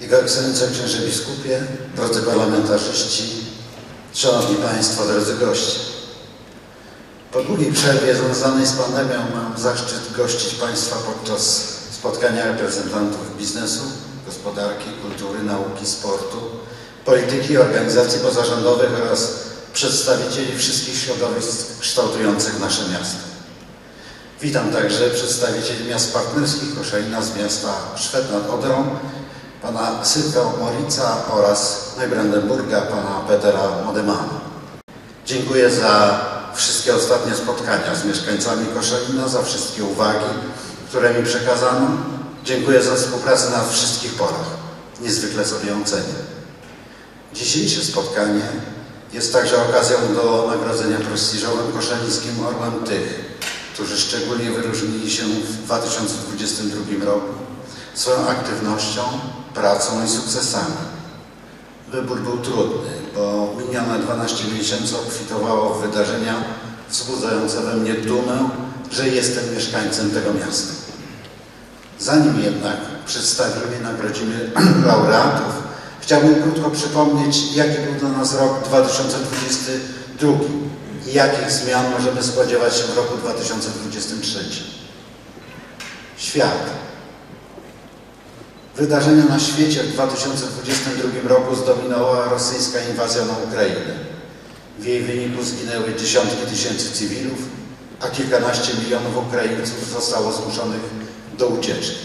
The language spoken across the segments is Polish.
Jego Ekscelencja Księże Biskupie, drodzy parlamentarzyści, Szanowni Państwo, drodzy goście. Po długiej przerwie związanej z pandemią mam zaszczyt gościć Państwa podczas spotkania reprezentantów biznesu, gospodarki, kultury, nauki, sportu, polityki organizacji pozarządowych oraz przedstawicieli wszystkich środowisk kształtujących nasze miasto. Witam także przedstawicieli miast partnerskich Koszalina z miasta Szwed nad Odrą, pana Sylwia Morica oraz Neubrandenburga, pana Petera Modemana. Dziękuję za wszystkie ostatnie spotkania z mieszkańcami Koszalina, za wszystkie uwagi, które mi przekazano. Dziękuję za współpracę na wszystkich polach. Niezwykle sobie ją cenię. Dzisiejsze spotkanie jest także okazją do nagrodzenia prestiżowym koszalińskim orłem tych, którzy szczególnie wyróżnili się w 2022 roku swoją aktywnością, pracą i sukcesami. Wybór był trudny, bo minione 12 miesięcy obfitowało w wydarzenia wzbudzające we mnie dumę, że jestem mieszkańcem tego miasta. Zanim jednak przedstawimy i nagrodzimy laureatów, chciałbym krótko przypomnieć, jaki był dla nas rok 2022 i jakich zmian możemy spodziewać się w roku 2023. Świat. Wydarzenia na świecie w 2022 roku zdominowała rosyjska inwazja na Ukrainę. W jej wyniku zginęły dziesiątki tysięcy cywilów, a kilkanaście milionów Ukraińców zostało zmuszonych do ucieczki.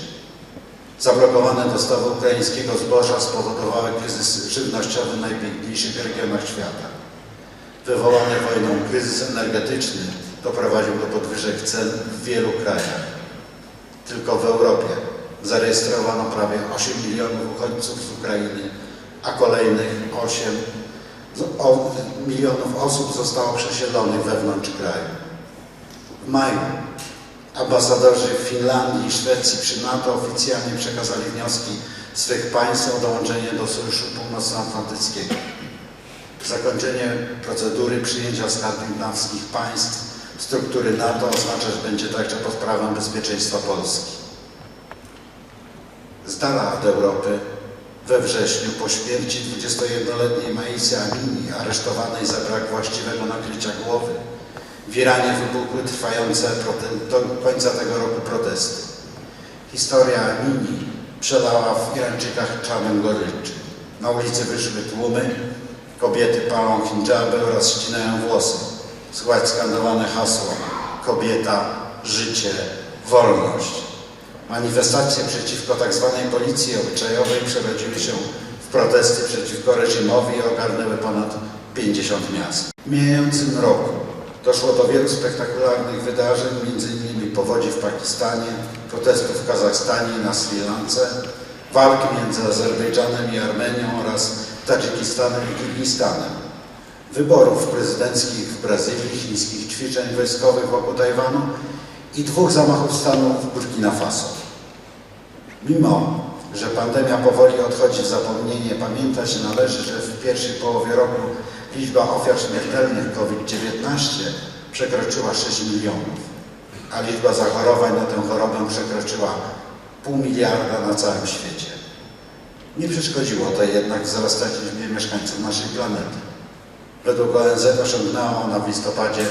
Zablokowane dostawy ukraińskiego zboża spowodowały kryzys żywnościowy w najpiękniejszych regionach świata. Wywołany wojną kryzys energetyczny doprowadził do podwyżek cen w wielu krajach. Tylko w Europie zarejestrowano prawie 8 milionów uchodźców z Ukrainy, a kolejnych 8 z- o- milionów osób zostało przesiedlonych wewnątrz kraju. W maju ambasadorzy Finlandii i Szwecji przy NATO oficjalnie przekazali wnioski swych państw o dołączenie do Sojuszu Północnoatlantyckiego. Zakończenie procedury przyjęcia skandynawskich państw struktury NATO oznaczać będzie także podprawę bezpieczeństwa Polski. Z dala od Europy we wrześniu po śmierci 21-letniej Maisy Amini, aresztowanej za brak właściwego nakrycia głowy, w Iranie wybuchły trwające do końca tego roku protesty. Historia Amini przelała w Irańczykach czarnem goryczy. Na ulicy wyszły tłumy, kobiety palą hindżaby oraz ścinają włosy. Słychać skandowane hasło kobieta, życie, wolność. Manifestacje przeciwko tzw. policji obyczajowej przerodziły się w protesty przeciwko reżimowi i ogarnęły ponad 50 miast. W mijającym roku doszło do wielu spektakularnych wydarzeń, m.in. powodzi w Pakistanie, protestów w Kazachstanie i na Sri Lance, walki między Azerbejdżanem i Armenią oraz Tadżykistanem i Kirgistanem, wyborów prezydenckich w Brazylii, chińskich ćwiczeń wojskowych wokół Tajwanu i dwóch zamachów stanu w Burkina Faso. Mimo, że pandemia powoli odchodzi w zapomnienie, pamiętać należy, że w pierwszej połowie roku liczba ofiar śmiertelnych COVID-19 przekroczyła 6 milionów, a liczba zachorowań na tę chorobę przekroczyła pół miliarda na całym świecie. Nie przeszkodziło to jednak wzrastać liczbie mieszkańców naszej planety. Według ONZ osiągnęła ona w listopadzie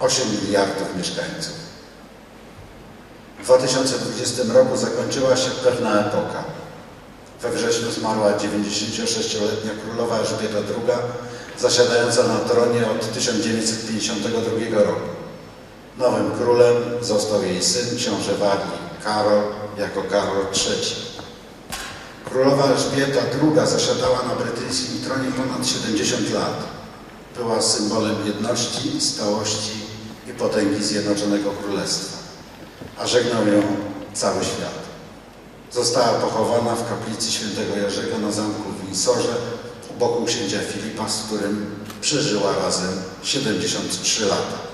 8 miliardów mieszkańców. W 2020 roku zakończyła się pewna epoka. We wrześniu zmarła 96-letnia królowa Elżbieta II, zasiadająca na tronie od 1952 roku. Nowym królem został jej syn, książę Walii, Karol, jako Karol III. Królowa Elżbieta II zasiadała na brytyjskim tronie ponad 70 lat. Była symbolem jedności, stałości i potęgi Zjednoczonego Królestwa, a żegnał ją cały świat. Została pochowana w kaplicy świętego Jerzego na zamku w Windsorze u boku księcia Filipa, z którym przeżyła razem 73 lata.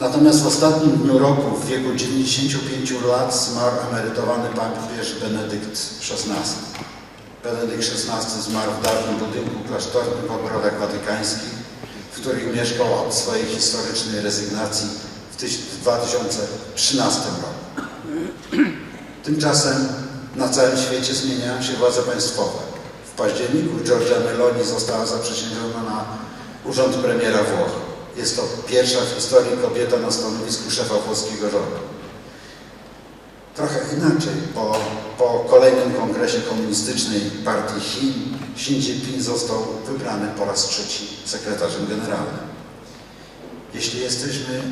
Natomiast w ostatnim dniu roku, w wieku 95 lat, zmarł emerytowany papież Benedykt XVI. Benedykt XVI zmarł w dawnym budynku klasztornym w ogrodach watykańskich, w których mieszkał od swojej historycznej rezygnacji w tyś- w 2013 roku. Tymczasem Na całym świecie zmieniają się władze państwowe. W październiku Giorgia Meloni została zaprzysiężona na urząd premiera Włoch. Jest to pierwsza w historii kobieta na stanowisku szefa włoskiego rządu. Trochę inaczej, po, po kolejnym kongresie komunistycznej partii Chin Xi Jinping został wybrany po raz trzeci sekretarzem generalnym. Jeśli jesteśmy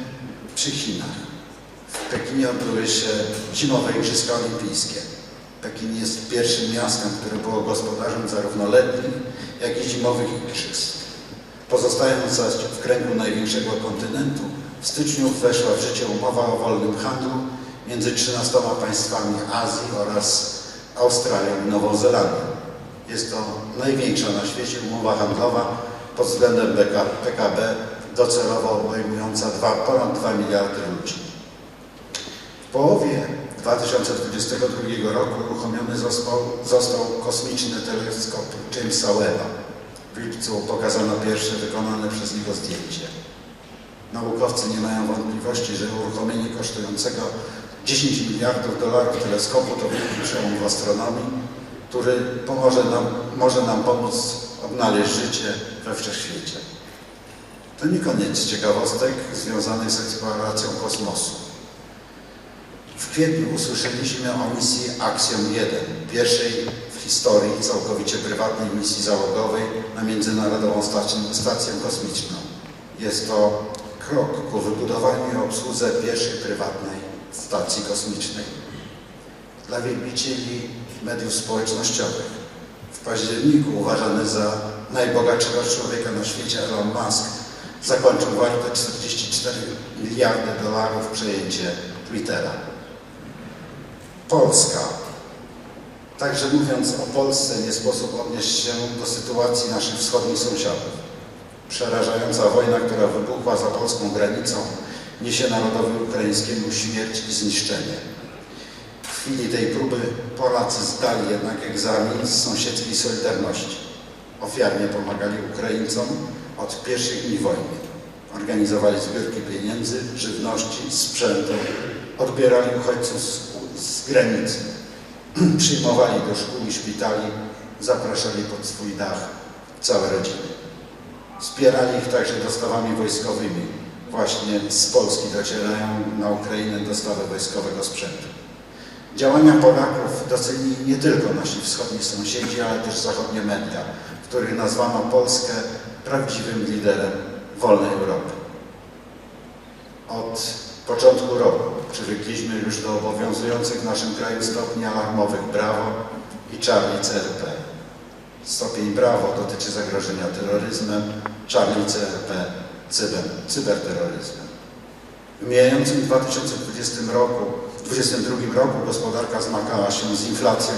przy Chinach, w Pekinie odbyły się zimowe Igrzyska Olimpijskie. Pekin jest pierwszym miastem, które było gospodarzem zarówno letnich, jak i zimowych igrzysk. Pozostając zaś w kręgu największego kontynentu, w styczniu weszła w życie umowa o wolnym handlu między 13 państwami Azji oraz Australią i Nową Zelandią. Jest to największa na świecie umowa handlowa pod względem PKB docelowo obejmująca dwa, ponad 2 miliardy ludzi. W połowie 2022 roku uruchomiony został, został kosmiczny teleskop Jamesa Webba. W lipcu pokazano pierwsze wykonane przez niego zdjęcie. Naukowcy nie mają wątpliwości, że uruchomienie kosztującego 10 miliardów dolarów teleskopu to wielki przełom w astronomii, który pomoże nam, może nam pomóc odnaleźć życie we wszechświecie. To nie koniec ciekawostek związanych z eksploracją kosmosu. W kwietniu usłyszeliśmy o misji Axiom 1, pierwszej w historii całkowicie prywatnej misji załogowej na Międzynarodową Stację, Kosmiczną. Jest to krok ku wybudowaniu i obsłudze pierwszej prywatnej stacji kosmicznej. Dla wielbicieli mediów społecznościowych w październiku uważany za najbogatszego człowieka na świecie Elon Musk zakończył warte 44 miliardy dolarów przejęcie Twittera. Polska. Także mówiąc o Polsce, nie sposób odnieść się do sytuacji naszych wschodnich sąsiadów. Przerażająca wojna, która wybuchła za polską granicą, niesie narodowi ukraińskiemu śmierć i zniszczenie. W chwili tej próby Polacy zdali jednak egzamin z sąsiedzkiej solidarności. Ofiarnie pomagali Ukraińcom od pierwszych dni wojny. Organizowali zbiórki pieniędzy, żywności, sprzętu, odbierali uchodźców z, z granicy, przyjmowali do szkół i szpitali, zapraszali pod swój dach całe rodziny. Wspierali ich także dostawami wojskowymi. Właśnie z Polski docierają na Ukrainę dostawy wojskowego sprzętu. Działania Polaków docenili nie tylko nasi wschodni sąsiedzi, ale też zachodnie media, w których nazwano Polskę prawdziwym liderem wolnej Europy. Od początku roku przywykliśmy już do obowiązujących w naszym kraju stopni alarmowych Brawo i Charlie CRP. Stopień Brawo dotyczy zagrożenia terroryzmem, Charlie CRP cyber, cyberterroryzmem. W mijającym 2020 roku, 2022 roku gospodarka zmagała się z inflacją,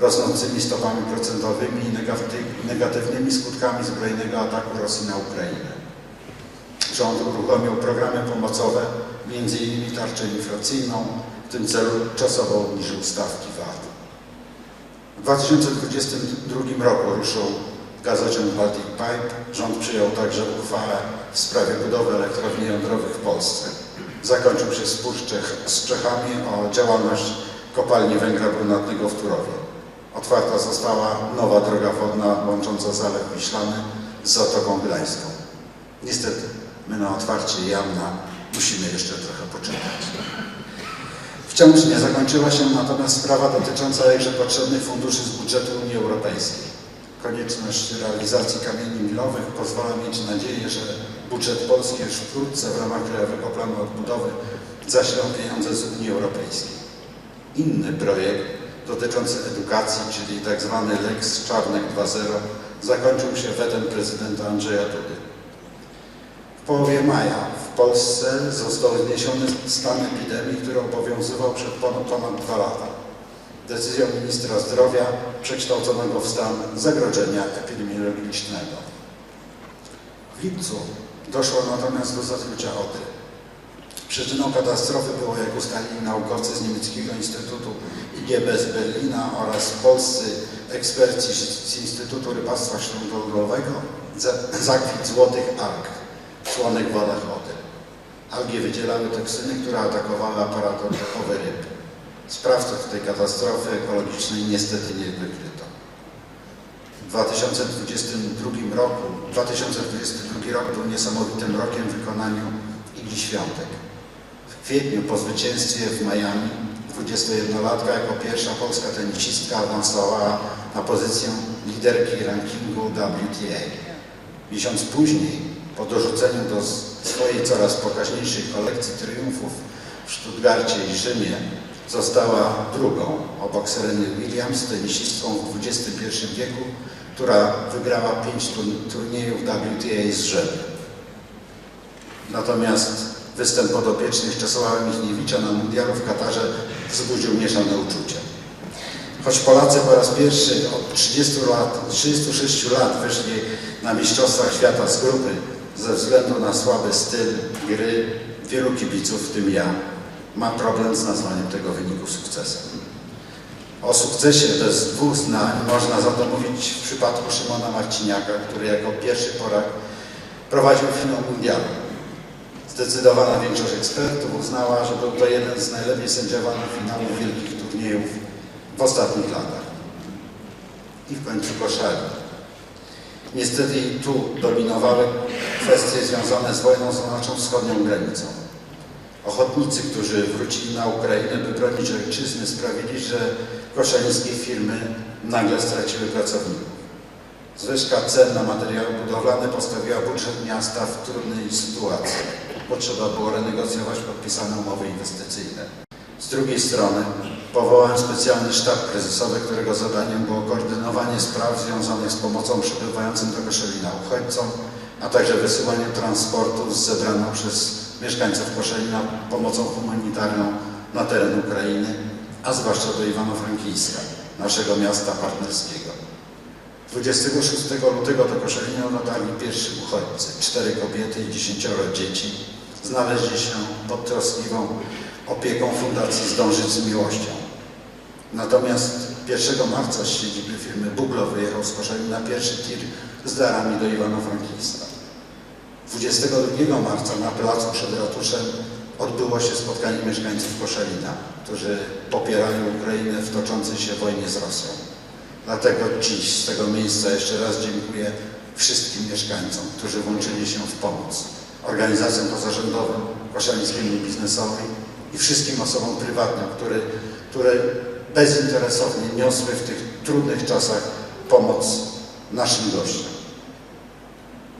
rosnącymi stopami procentowymi i negatyw- negatywnymi skutkami zbrojnego ataku Rosji na Ukrainę. Rząd uruchomił programy pomocowe, m.in. tarczę inflacyjną, w tym celu czasowo obniżył stawki VAT. W 2022 roku ruszył gazociąg Baltic Pipe. Rząd przyjął także uchwałę w sprawie budowy elektrowni jądrowych w Polsce. Zakończył się spór z Czechami o działalność kopalni węgla brunatnego w Turowie. Otwarta została nowa droga wodna łącząca Zalew Wiślany z Zatoką Gdańską. Niestety, my na otwarcie Jamna musimy jeszcze trochę poczekać. Wciąż nie zakończyła się natomiast sprawa dotycząca jakże potrzebnych funduszy z budżetu Unii Europejskiej. Konieczność realizacji kamieni milowych pozwala mieć nadzieję, że budżet polski już wkrótce w ramach Krajowego Planu Odbudowy zaśle pieniądze z Unii Europejskiej. Inny projekt dotyczący edukacji, czyli tzw. Lex Czarnek 2.0 zakończył się wetem prezydenta Andrzeja Dudy. W połowie maja w Polsce został zniesiony stan epidemii, który obowiązywał przed ponad, ponad dwa lata. Decyzją ministra zdrowia przekształcono go w stan zagrożenia epidemiologicznego. W lipcu doszło natomiast do zatrucia Odry. Przyczyną katastrofy było, jak ustalili naukowcy z niemieckiego Instytutu IGB z Berlina oraz polscy eksperci z Instytutu Rybactwa Śródlądowego za- zakwit złotych alg w słonych wodach Odry. Algie wydzielały toksyny, które atakowały aparat oddechowy ryb. Sprawców tej katastrofy ekologicznej niestety nie wykryto. W 2022 roku, 2022 rok był niesamowitym rokiem w wykonaniu Igi Świątek. W kwietniu po zwycięstwie w Miami 21-latka jako pierwsza polska tenisistka awansowała na pozycję liderki rankingu WTA. Miesiąc później, po dorzuceniu do swojej coraz pokaźniejszej kolekcji triumfów w Stuttgarcie i Rzymie, została drugą obok Sereny Williams, tenisistką w XXI wieku, która wygrała pięć tur- turniejów WTA z rzędu. Natomiast występ podopiecznych Czesława Michniewicza na mundialu w Katarze wzbudził mieszane uczucia. Choć Polacy po raz pierwszy od 30 lat, 36 lat wyszli na Mistrzostwach Świata z grupy ze względu na słaby styl gry, wielu kibiców, w tym ja, ma problem z nazwaniem tego wyniku sukcesem. O sukcesie bez dwóch zdań można za to mówić w przypadku Szymona Marciniaka, który jako pierwszy Polak prowadził finał mundialu. Zdecydowana większość ekspertów uznała, że był to jeden z najlepiej sędziowanych finałów wielkich turniejów w ostatnich latach. I w końcu koszali. Niestety i tu dominowały kwestie związane z wojną z naszą wschodnią granicą. Ochotnicy, którzy wrócili na Ukrainę, by bronić ojczyzny, sprawili, że koszalińskie firmy nagle straciły pracowników. Zwyżka cen na materiały budowlane postawiła budżet miasta w trudnej sytuacji, bo trzeba było renegocjować podpisane umowy inwestycyjne. Z drugiej strony powołałem specjalny sztab kryzysowy, którego zadaniem było koordynowanie spraw związanych z pomocą przybywającym do Koszalina uchodźcom, a także wysyłanie transportów z zebraną przez mieszkańców Koszalina pomocą humanitarną na teren Ukrainy, a zwłaszcza do Iwano-Frankińska, naszego miasta partnerskiego. 26 lutego do Koszalina dotarli pierwsi uchodźcy, cztery kobiety i dziesięcioro dzieci. Znaleźli się pod troskliwą opieką Fundacji Zdążyć z Miłością. Natomiast 1 marca z siedziby firmy Buglo wyjechał z Koszalina pierwszy tir z darami do Iwano-Frankińska. 22 marca na placu przed ratuszem odbyło się spotkanie mieszkańców Koszalina, którzy popierali Ukrainę w toczącej się wojnie z Rosją. Dlatego dziś z tego miejsca jeszcze raz dziękuję wszystkim mieszkańcom, którzy włączyli się w pomoc, organizacjom pozarządowym, koszalińskiemu biznesowi i wszystkim osobom prywatnym, które, które bezinteresownie niosły w tych trudnych czasach pomoc naszym gościom.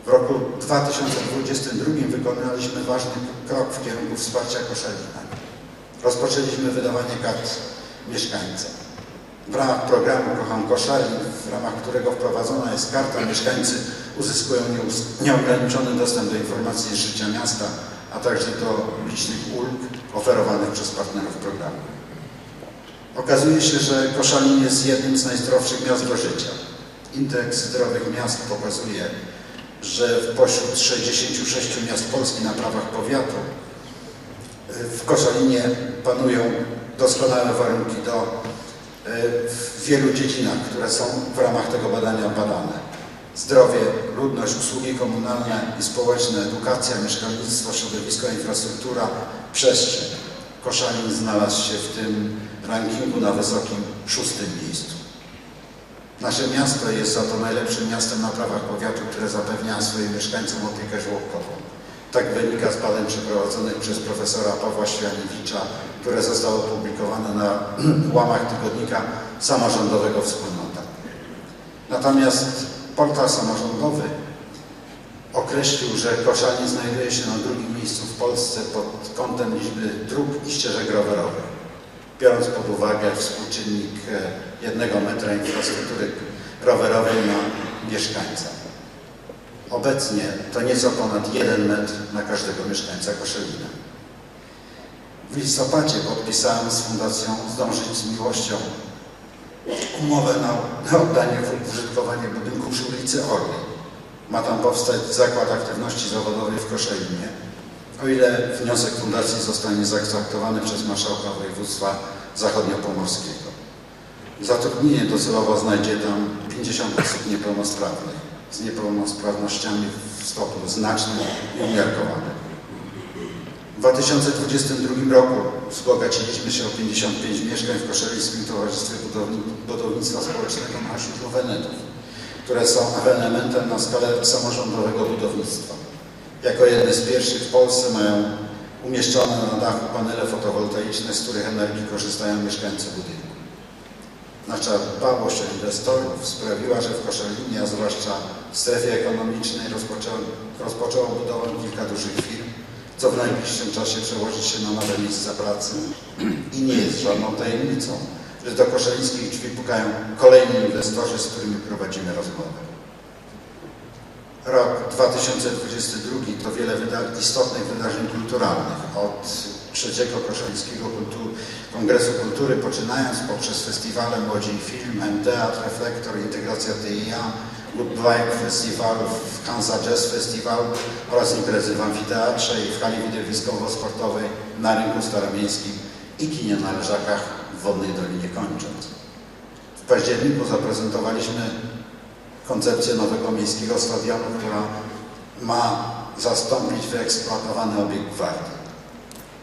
W roku 2022 wykonaliśmy ważny krok w kierunku wsparcia Koszalina. Rozpoczęliśmy wydawanie kart mieszkańca. W ramach programu Kocham Koszalin, w ramach którego wprowadzona jest karta, mieszkańcy uzyskują nieograniczony dostęp do informacji z życia miasta, a także do licznych ulg oferowanych przez partnerów programu. Okazuje się, że Koszalin jest jednym z najzdrowszych miast do życia. Indeks zdrowych miast pokazuje, że pośród 66 miast Polski na prawach powiatu w Koszalinie panują doskonałe warunki do w wielu dziedzinach, które są w ramach tego badania badane. Zdrowie, ludność, usługi komunalne i społeczne, edukacja, mieszkalnictwo, środowisko, infrastruktura, przestrzeń. Koszalin znalazł się w tym rankingu na wysokim szóstym miejscu. Nasze miasto jest za to najlepszym miastem na prawach powiatu, które zapewnia swoim mieszkańcom opiekę żłobkową. Tak wynika z badań przeprowadzonych przez profesora Pawła Świaniewicza, które zostały opublikowane na łamach tygodnika samorządowego Wspólnota. Natomiast portal samorządowy określił, że Koszalin znajduje się na drugim miejscu w Polsce pod kątem liczby dróg i ścieżek rowerowych. Biorąc pod uwagę współczynnik e, jednego metra infrastruktury rowerowej na mieszkańca. Obecnie to nieco ponad jeden metr na każdego mieszkańca Koszalina. W listopadzie podpisałem z Fundacją Zdążyć z Miłością umowę na, na oddanie w użytkowanie budynku przy ulicy Orli. Ma tam powstać Zakład Aktywności Zawodowej w Koszalinie, o ile wniosek Fundacji zostanie zaakceptowany przez Marszałka Województwa Zachodniopomorskiego. Zatrudnienie docelowo znajdzie tam 50 osób niepełnosprawnych, z niepełnosprawnościami w stopniu znacznym i umiarkowanym. W 2022 roku wzbogaciliśmy się o 55 mieszkań w Koszalińskim Towarzystwie Budowni- Budownictwa Społecznego na osiedlu Wenetów, które są ewenementem na skalę samorządowego budownictwa. Jako jedne z pierwszych w Polsce mają umieszczone na dachu panele fotowoltaiczne, z których energii korzystają mieszkańcy budynku. Nasza dbałość o inwestorów sprawiła, że w Koszalinie, a zwłaszcza w strefie ekonomicznej rozpoczęło budowę kilka dużych firm, co w najbliższym czasie przełoży się na nowe miejsca pracy. I nie jest żadną tajemnicą, że do koszalińskich drzwi pukają kolejni inwestorzy, z którymi prowadzimy rozmowę. Rok 2022 to wiele wyda- istotnych wydarzeń kulturalnych. Od trzeciego Koszalińskiego Kultu- Kongresu Kultury, poczynając poprzez festiwale Młodzi i Film, M-Teatr, Reflektor, Integracja TIA, Good Bike Festival, Hansa Jazz Festival oraz imprezy w amfiteatrze i w hali widowiskowo-sportowej na rynku staromiejskim i kinie na Leżakach w Wodnej Dolinie kończąc. W październiku zaprezentowaliśmy koncepcję nowego miejskiego stadionu, która ma zastąpić wyeksploatowany obiekt Gwardii.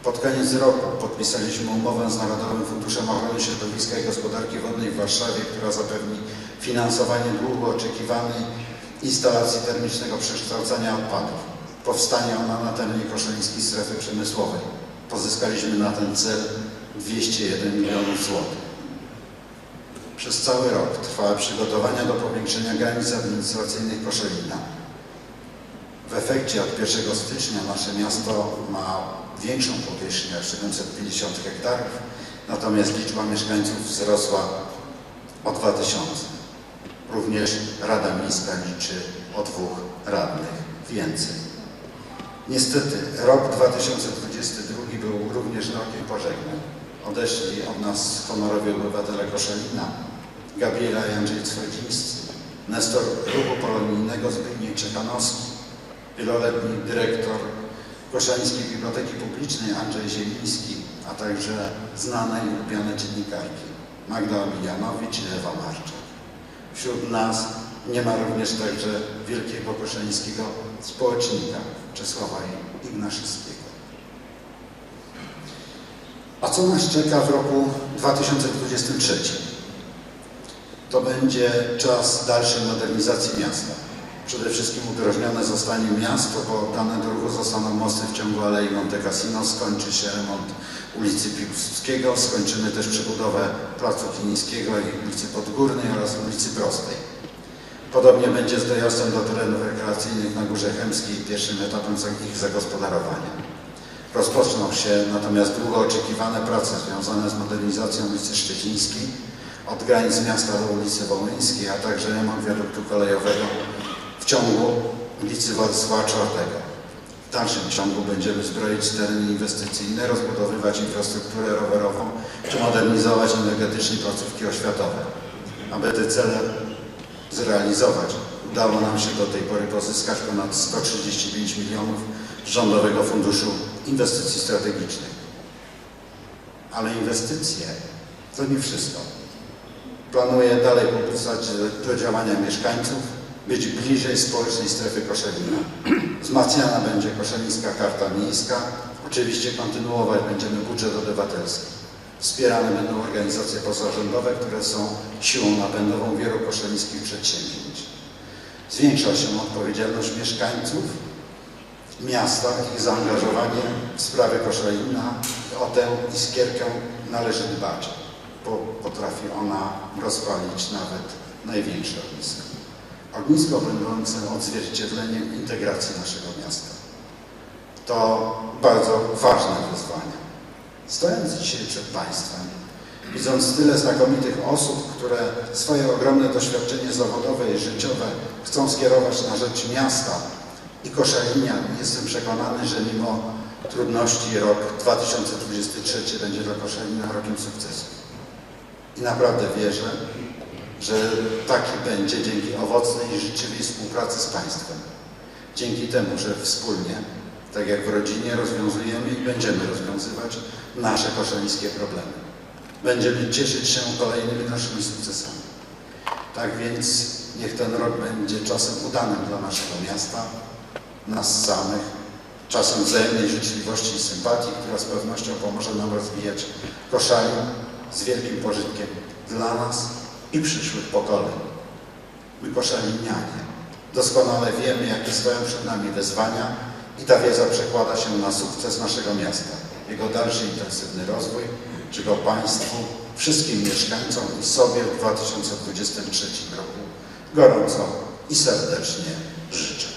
Pod koniec roku podpisaliśmy umowę z Narodowym Funduszem Ochrony Środowiska i Gospodarki Wodnej w Warszawie, która zapewni finansowanie długo oczekiwanej instalacji termicznego przekształcania odpadów. Powstanie ona na terenie koszalińskiej strefy przemysłowej. Pozyskaliśmy na ten cel 201 milionów złotych. Przez cały rok trwały przygotowania do powiększenia granic administracyjnych Koszalina. W efekcie od 1 stycznia nasze miasto ma większą powierzchnię, 750 hektarów, natomiast liczba mieszkańców wzrosła o 2000. Również Rada Miejska liczy o dwóch radnych więcej. Niestety rok 2022 był również rokiem pożegnań. Odeszli od nas honorowi obywatele Koszalina, Gabriela i Andrzej Nestor Ruchu Polonijnego Zbigniew Czechanowski, wieloletni dyrektor Koszalińskiej Biblioteki Publicznej Andrzej Zieliński, a także znane i lubiane dziennikarki Magda Emilianowicz i Ewa Marczak. Wśród nas nie ma również także wielkiego koszalińskiego społecznika Czesława Ignaszewskiego. A co nas czeka w roku 2023? To będzie czas dalszej modernizacji miasta. Przede wszystkim udrożnione zostanie miasto, bo oddane do ruchu zostaną mosty w ciągu Alei Monte Cassino, skończy się remont ulicy Piłsudskiego, skończymy też przebudowę Placu Kilińskiego i ulicy Podgórnej oraz ulicy Prostej. Podobnie będzie z dojazdem do terenów rekreacyjnych na Górze Chemskiej pierwszym etapem ich zagospodarowania. Rozpoczną się natomiast długo oczekiwane prace związane z modernizacją ulicy Szczecińskiej od granic miasta do ulicy Wołyńskiej, a także remont wiaduktu kolejowego w ciągu ulicy Władysława IV. W dalszym ciągu będziemy zbroić tereny inwestycyjne, rozbudowywać infrastrukturę rowerową czy modernizować energetycznie placówki oświatowe. Aby te cele zrealizować, udało nam się do tej pory pozyskać ponad 135 milionów Rządowego Funduszu Inwestycji Strategicznych. Ale inwestycje to nie wszystko. Planuję dalej pobudzać do działania mieszkańców, być bliżej społecznej strefy Koszalina. Wzmacniana będzie Koszalińska Karta Miejska. Oczywiście kontynuować będziemy budżet obywatelski. Wspierane będą organizacje pozarządowe, które są siłą napędową wielu koszalińskich przedsięwzięć. Zwiększa się odpowiedzialność mieszkańców miasta, ich zaangażowanie w sprawy Koszalina. O tę iskierkę należy dbać, bo potrafi ona rozpalić nawet największe ognisko. Ognisko będące odzwierciedleniem integracji naszego miasta. To bardzo ważne wyzwanie. Stojąc dzisiaj przed Państwem, widząc tyle znakomitych osób, które swoje ogromne doświadczenie zawodowe i życiowe chcą skierować na rzecz miasta i Koszalinian, jestem przekonany, że mimo trudności rok 2023 będzie dla Koszalina rokiem sukcesu. I naprawdę wierzę, że taki będzie dzięki owocnej i życzliwej współpracy z Państwem. Dzięki temu, że wspólnie, tak jak w rodzinie, rozwiązujemy i będziemy rozwiązywać nasze koszalińskie problemy. Będziemy cieszyć się kolejnymi naszymi sukcesami. Tak więc niech ten rok będzie czasem udanym dla naszego miasta, nas samych, czasem wzajemnej życzliwości i sympatii, która z pewnością pomoże nam rozwijać koszali z wielkim pożytkiem dla nas i przyszłych pokoleń. My koszalinianie doskonale wiemy, jakie stoją przed nami wyzwania i ta wiedza przekłada się na sukces naszego miasta, jego dalszy intensywny rozwój, czego Państwu, wszystkim mieszkańcom i sobie w 2023 roku gorąco i serdecznie życzę.